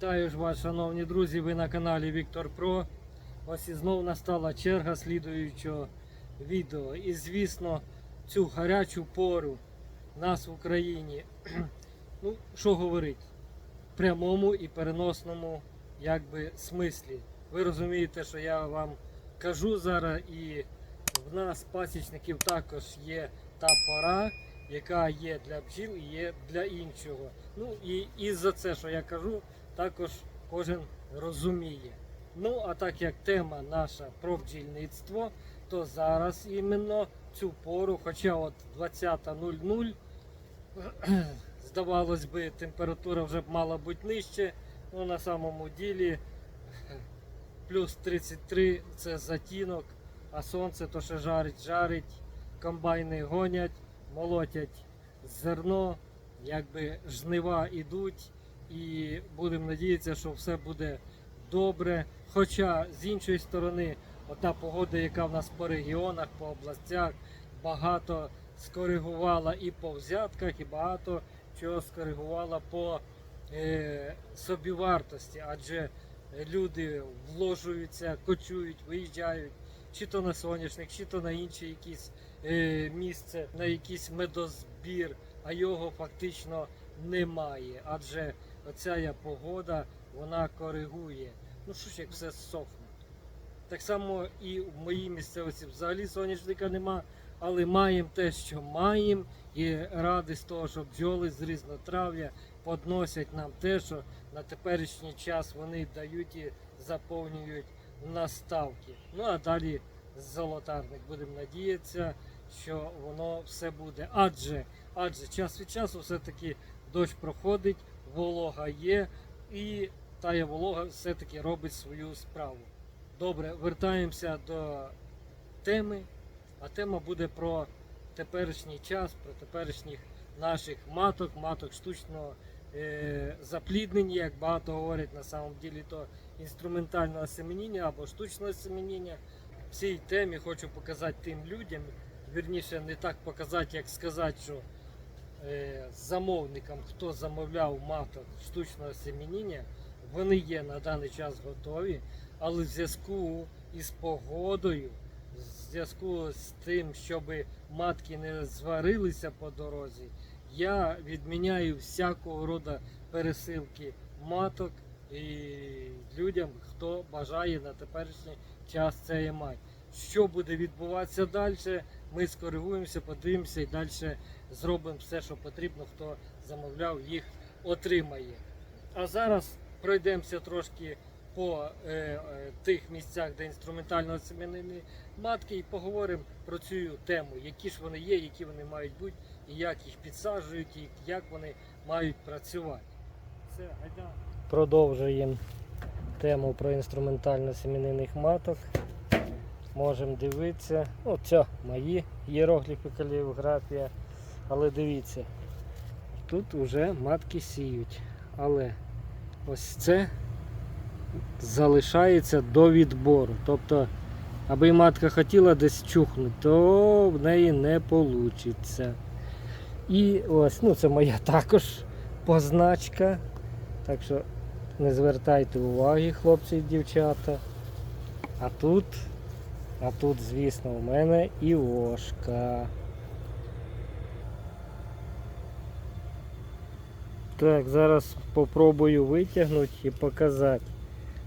Вітаю ж вас, шановні друзі, ви на каналі Віктор Про. Ось і знов настала черга слідуючого відео. І звісно, цю гарячу пору нас в Україні, ну, що говорить, в прямому і переносному якби, смислі. Ви розумієте, що я вам кажу зараз, і в нас, пасічників, також є та пора, яка є для бджіл і є для іншого. Ну і, і за це, що я кажу, також кожен розуміє. Ну, а так як тема наша про бджільництво, то зараз іменно цю пору, хоча от 20.00, здавалось би, температура вже б мала бути нижче, ну на самому ділі плюс 33 це затінок, а сонце то ще жарить, жарить, комбайни гонять, молотять зерно, якби жнива ідуть, і будемо надіятися, що все буде добре. Хоча з іншої сторони, ота погода, яка в нас по регіонах, по областях, багато скоригувала і по взятках, і багато чого скоригувала по е, собівартості, адже люди вложуються, кочують, виїжджають, чи то на соняшник, чи то на інше якісь е, місце, на якийсь медозбір, а його фактично немає. Адже оця я погода вона коригує. Ну що ж, як все сохне. Так само і в моїй місцевості взагалі соняшника нема, але маємо те, що маємо, і ради з того, що бджоли з різнотрав'я подносять нам те, що на теперішній час вони дають і заповнюють наставки. Ну а далі золотарник. Будемо надіятися, що воно все буде. Адже, адже час від часу все-таки дощ проходить, волога є, і тая волога все-таки робить свою справу. Добре, вертаємося до теми. А тема буде про теперішній час, про теперішніх наших маток, маток штучного е, запліднення, як багато говорять на самом ділі, то інструментального семеніння або штучного семеніння. В цій темі хочу показати тим людям, вірніше не так показати, як сказати, що замовникам, хто замовляв маток штучного семеніння, вони є на даний час готові, але в зв'язку із погодою, в зв'язку з тим, щоб матки не зварилися по дорозі, я відміняю всякого роду пересилки маток і людям, хто бажає на теперішній час це мати. Що буде відбуватися далі, ми скоригуємося, подивимося і далі зробимо все, що потрібно, хто замовляв, їх отримає. А зараз пройдемося трошки по е, е, тих місцях, де інструментально семенні матки, і поговоримо про цю тему, які ж вони є, які вони мають бути, і як їх підсаджують, і як вони мають працювати. Все, гайда. Продовжуємо тему про інструментально семенних маток. Можемо дивитися. Ну, це мої іерогліфи каліграфія. Але дивіться, тут вже матки сіють. Але ось це залишається до відбору. Тобто, аби матка хотіла десь чухнути, то в неї не вийде. І ось, ну це моя також позначка. Так що не звертайте уваги, хлопці і дівчата. А тут, а тут, звісно, у мене іошка. Так, зараз попробую витягнути і показати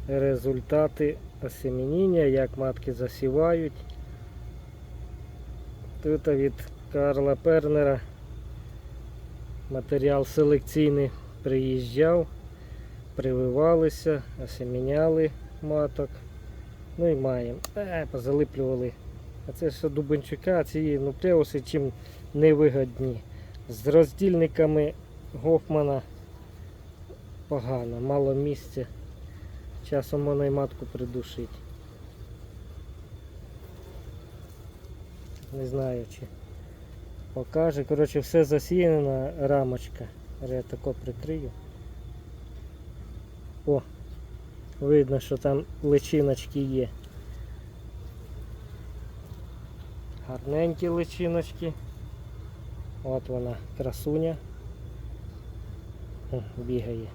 результати осемініння, як матки засівають. Тут від Карла Пернера матеріал селекційний приїжджав, прививалися, осеміняли маток. Ну і маємо. Е, позалиплювали. А це ще Дубенчука, ці нуклеуси чим не вигодні. З роздільниками Гофмана погано, мало місця. Часом можна і матку придушить. Не знаю чи покаже. Коротше, все засіяна рамочка. Я тако прикрию. О, Видно, що там личиночки є. Гарненькі личиночки. От вона, красуня. Бігає.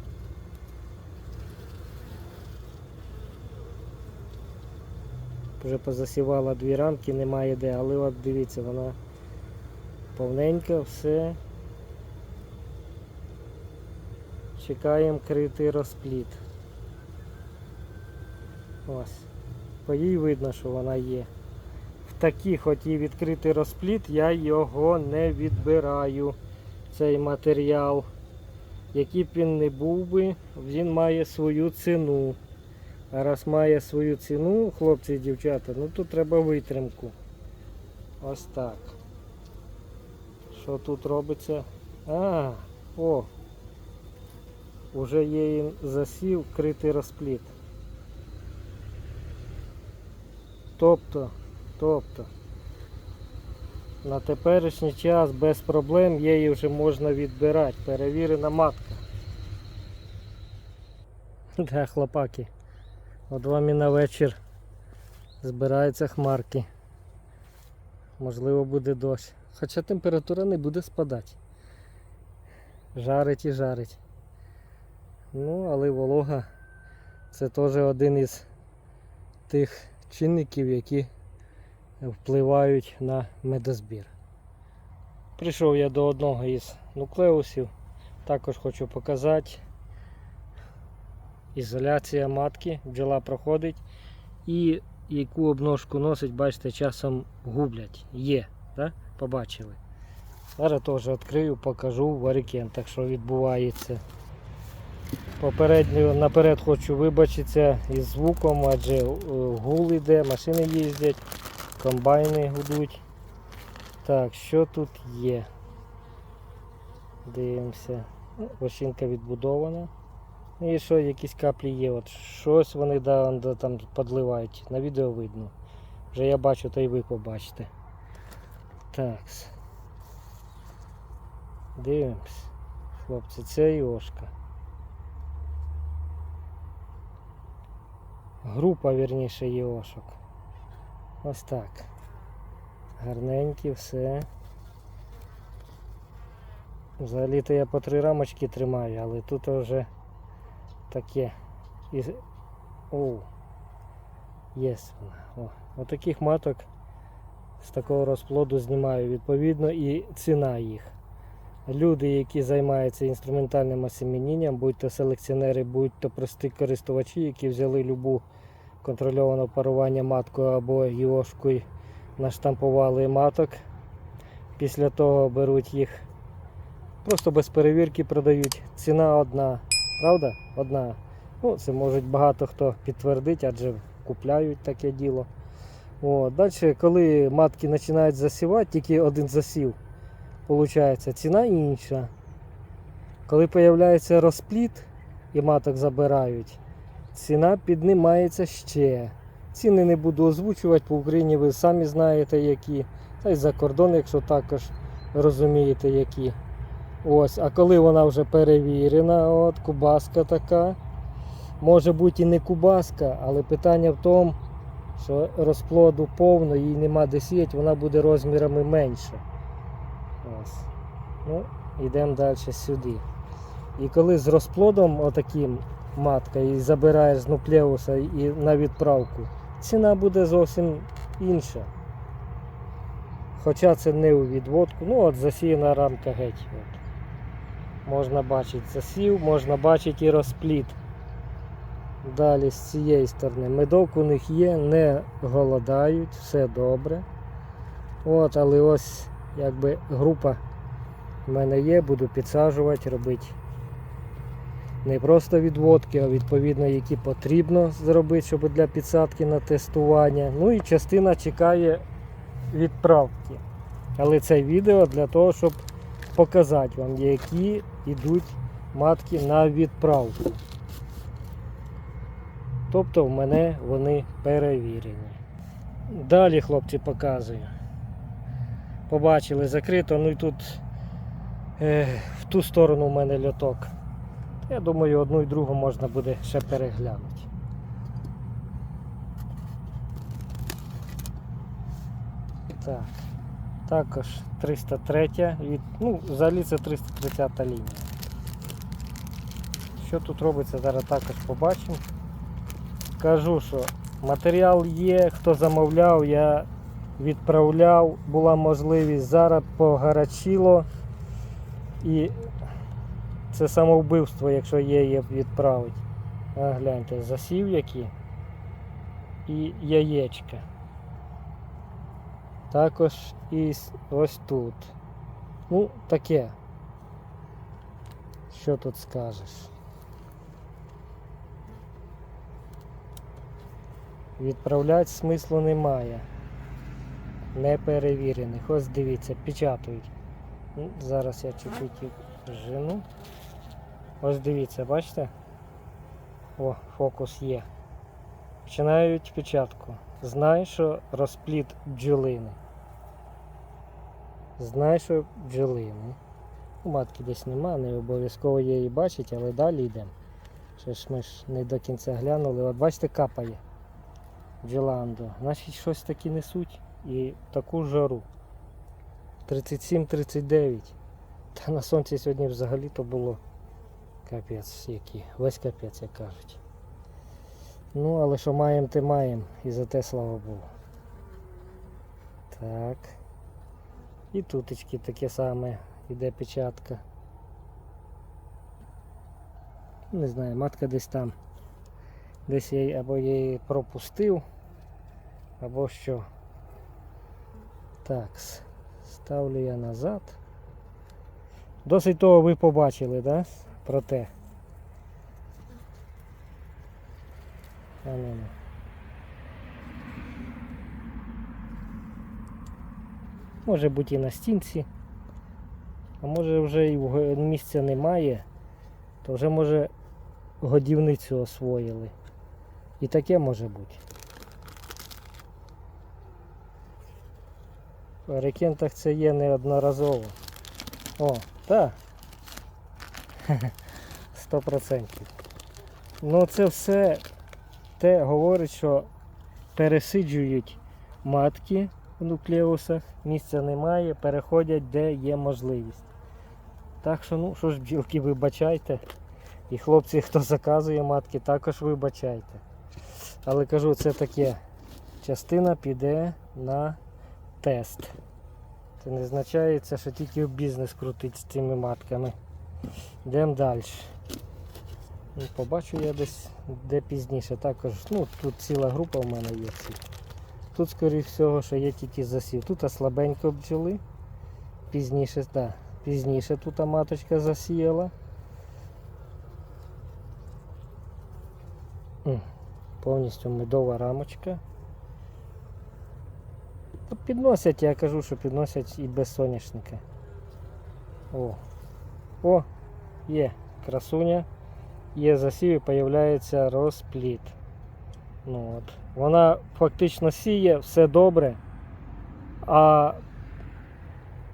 Вже позасівала дві рамки, немає де, але от дивіться, вона повненька, все. Чекаємо критий розпліт. Ось. По їй видно, що вона є. В такий, хоч і відкритий розпліт, я його не відбираю. Цей матеріал. Який б він не був би, він має свою ціну. А раз має свою ціну, хлопці і дівчата, ну тут треба витримку. Ось так. Що тут робиться? А, о! Уже є засів критий розпліт. Тобто, тобто, на теперішній час без проблем її вже можна відбирати. Перевірена матка. Да, хлопаки. От вам і на вечір збираються хмарки. Можливо буде дощ. Хоча температура не буде спадати. Жарить і жарить. Ну, але волога це теж один із тих чинників, які впливають на медозбір. Прийшов я до одного із нуклеусів. Також хочу показати. Ізоляція матки, бджола проходить і яку обножку носить, бачите, часом гублять. Є, да? побачили. Зараз теж відкрию, покажу в варикентах, що відбувається. Попередньо наперед хочу вибачитися із звуком, адже е, гул іде, машини їздять, комбайни гудуть. Так, що тут є? Дивимося. Ну, відбудована. Ну, І що, якісь каплі є. От щось вони да, там подливають. На відео видно. Вже я бачу, то й ви побачите. Так. Дивимось. Хлопці, це Йошка. Група, вірніше, Йошок. Ось так. Гарненькі, все. Взагалі-то я по три рамочки тримаю, але тут вже таке. І... О, є вона. О. Отаких маток з такого розплоду знімаю. Відповідно і ціна їх. Люди, які займаються інструментальним осемінінням, будь-то селекціонери, будь-то прості користувачі, які взяли любу контрольоване парування маткою або йошкою, наштампували маток. Після того беруть їх, просто без перевірки продають. Ціна одна, правда? Одна. Ну, це можуть багато хто підтвердить, адже купляють таке діло. О, далі, коли матки починають засівати, тільки один засів, виходить, ціна інша. Коли з'являється розпліт і маток забирають, ціна піднімається ще. Ціни не буду озвучувати по Україні, ви самі знаєте які. Та й за кордон, якщо також розумієте які. Ось, а коли вона вже перевірена, от кубаска така. Може бути і не кубаска, але питання в тому, що розплоду повно, їй нема де сіяти, вона буде розмірами менше. Ось. Ну, йдемо далі сюди. І коли з розплодом отаким матка і забираєш з нуклеуса і на відправку, ціна буде зовсім інша. Хоча це не у відводку, ну от засіяна рамка геть. От. Можна бачити засів, можна бачити і розпліт. Далі з цієї сторони. Медок у них є, не голодають, все добре. От, але ось якби група в мене є, буду підсаджувати, робити не просто відводки, а відповідно, які потрібно зробити, щоб для підсадки на тестування. Ну і частина чекає відправки. Але це відео для того, щоб показати вам, які йдуть матки на відправку. Тобто в мене вони перевірені. Далі хлопці показую. Побачили закрито, ну і тут е, в ту сторону в мене льоток. Я думаю, одну і другу можна буде ще переглянути. Так. Також 303 від, ну, взагалі це 330 лінія. Що тут робиться, зараз також побачимо. Кажу, що Матеріал є, хто замовляв, я відправляв, була можливість. Зараз погарячило. І це самовбивство, якщо є, є відправить. А гляньте, засів які. І яєчка. Також і ось тут. Ну, таке. Що тут скажеш? Відправляти смислу немає. Неперевірених. Ось дивіться, печатають. Ну, Зараз я чуть-чуть їх жену. Ось дивіться, бачите? О, фокус є. Починають печатку. Знай, що розпліт бджолини. Знай, що бджолини. Ну, Матки десь нема, не обов'язково її бачить, але далі йдемо. Ще ж ми ж не до кінця глянули. От бачите, капає. Джеландо. Значить щось таки несуть і таку жару. 37-39. Та на сонці сьогодні взагалі то було капець який. Весь капець, як кажуть. Ну, але що маємо, те маємо. І за те слава Богу. Так. І тутечки таке саме. Іде печатка. Не знаю, матка десь там. Десь я або я її пропустив, або що. Так, ставлю я назад. Досить того ви побачили, да? Про те. Ну, ну. Може бути і на стінці. А може вже і місця немає, то вже може годівницю освоїли. І таке може бути. В рекентах це є неодноразово. О, так. Сто процентів. Ну це все те говорить, що пересиджують матки в нуклеусах, місця немає, переходять де є можливість. Так що, ну що ж, бджілки, вибачайте. І хлопці, хто заказує матки, також вибачайте. Але кажу, це таке. Частина піде на тест. Це не означає, що тільки бізнес крутить з цими матками. Йдемо далі. Ну, побачу я десь де пізніше. Також, ну тут ціла група в мене є. Тут, скоріш всього, що є тільки засів. Тут слабенько бджоли. Пізніше, так, пізніше тут маточка засіяла. Повністю медова рамочка. Підносять, я кажу, що підносять і без соняшника. О, о, є красуня, є засів і появляється розпліт. Ну от. Вона фактично сіє, все добре. А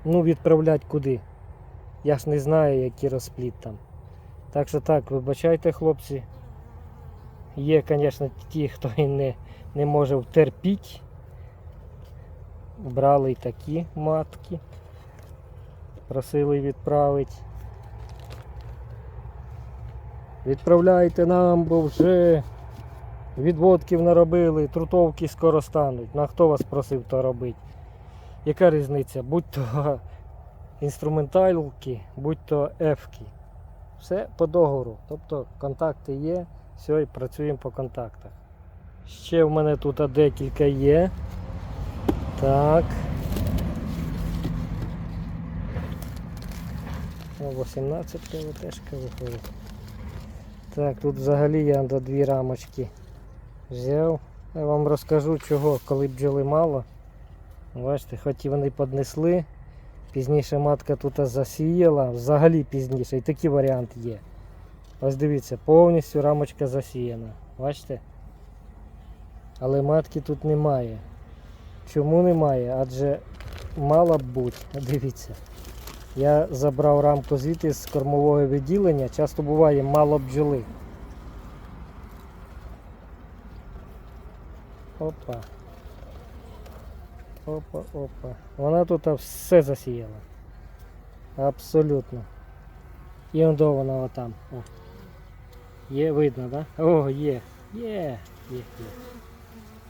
ну відправлять куди? Я ж не знаю, який розпліт там. Так що так, вибачайте, хлопці. Є, звісно, ті, хто і не, не може втерпіти. Брали й такі матки. Просили відправити. Відправляйте нам, бо вже відводків наробили, трутовки скоро стануть. Ну а хто вас просив то робити? Яка різниця? Будь то інструменталки, будь то ефки. Все по договору. Тобто контакти є, все, і працюємо по контактах. Ще в мене тут декілька є. Так. О, 18 КВТшка виходить. Так, тут взагалі я до дві рамочки взяв. Я вам розкажу чого, коли бджоли мало. Бачите, хоч і вони поднесли. Пізніше матка тут засіяла, взагалі пізніше. І такий варіант є. Ось дивіться, повністю рамочка засіяна. Бачите? Але матки тут немає. Чому немає? Адже мала б бути. Дивіться. Я забрав рамку звідти з кормового відділення. Часто буває мало бджоли. Опа. Опа, опа. Вона тут все засіяла. Абсолютно. І он вона отам. О. Є, видно, так? Да? О, є. Є, є, є.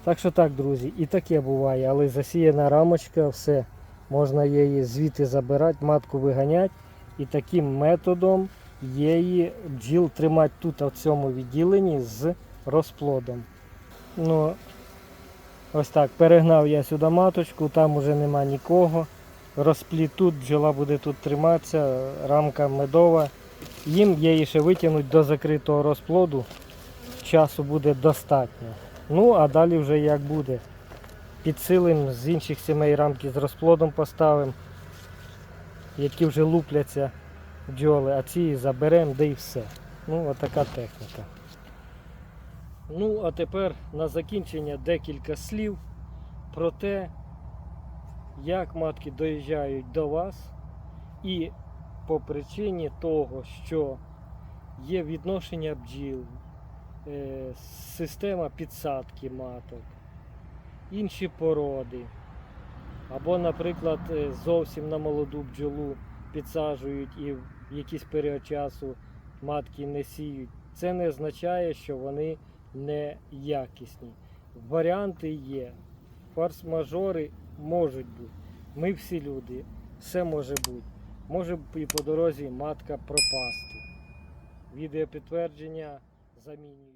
Так що так, друзі, і таке буває, але засіяна рамочка, все. Можна її звідти забирати, матку виганяти. І таким методом її бджіл тримати тут, в цьому відділенні з розплодом. Ну, ось так, перегнав я сюди маточку, там уже нема нікого. Розплід тут, бджола буде тут триматися, рамка медова. Їм її ще витягнуть до закритого розплоду. Часу буде достатньо. Ну, а далі вже як буде. Підсилим з інших сімей рамки з розплодом поставимо, які вже лупляться бджоли, а ці заберемо, де і все. Ну, отака техніка. Ну, а тепер на закінчення декілька слів про те, як матки доїжджають до вас, і по причині того, що є відношення бджіл, система підсадки маток, інші породи. Або, наприклад, е, зовсім на молоду бджолу підсаджують і в якийсь період часу матки не сіють. Це не означає, що вони не якісні. Варіанти є. Форс-мажори можуть бути. Ми всі люди, все може бути. Може і по дорозі матка пропасти. Відеопідтвердження замінюють.